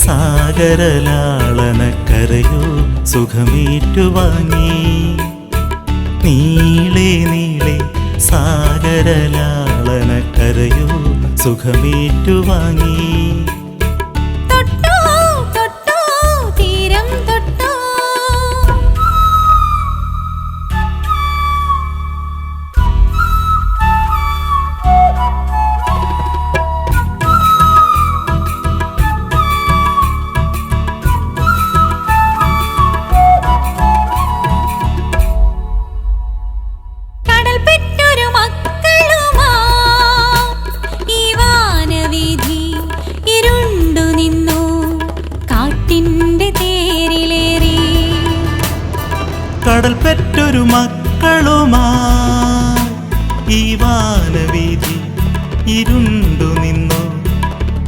സാഗരലാളനക്കരയോ സുഖമേറ്റുവാങ്ങി നീളെ നീളെ സാഗരലാളനക്കരയോ സുഖമേറ്റുവാങ്ങി കടൽ പെറ്റൊരു മക്കളുമാ. ഈ വാനവീതി ഇരുണ്ടു നിന്നു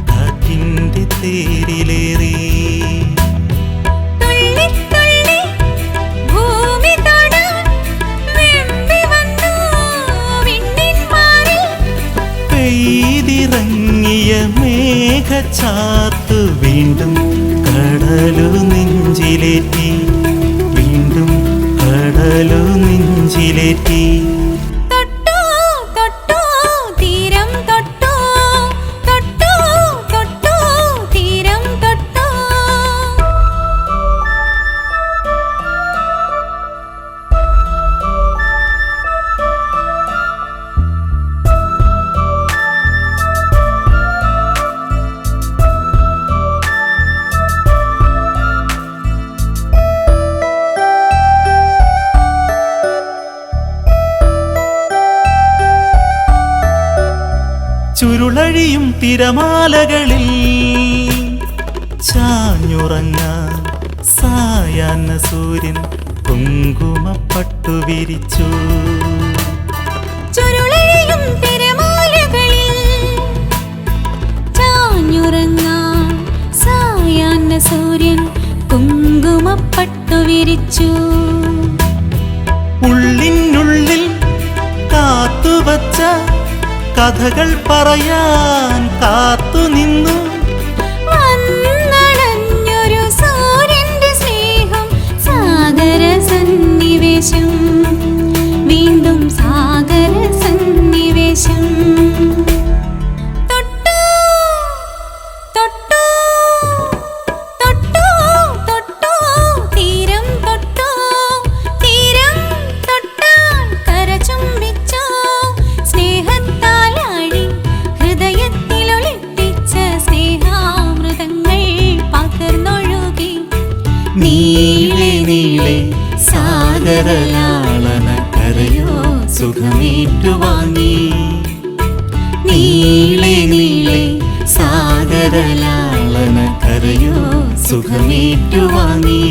കാറ്റിന്റെ തേരിലേറി. ചാത്തു പെയ്തിറങ്ങിയ മേഘച്ചാത്തു വീണ്ടും കടലു നെഞ്ചിലേറ്റി. വീണ്ടും കടലു നെഞ്ചിലേറ്റി ചുരുളഴിയും തിരമാലകളിൽ ചാഞ്ഞുറങ്ങാൻ സായാന്ന സൂര്യൻ കുങ്കുമപ്പട്ടു വിരിച്ചു. തിരമാലകളിൽ ചാഞ്ഞുറങ്ങാൻ സായാഹ്ന സൂര്യൻ കുങ്കുമപ്പട്ടു വിരിച്ചു. കഥകൾ പറയാൻ കാത്തു നിന്നു. സൂര്യന്റെ സ്നേഹം സാഗര സന്നിവേശം. കരയോ സുഖമേറ്റുവാങ്ങി. നീളെ നീളെ സാഗരലാളന കരയോ സുഖമേറ്റുവാങ്ങി.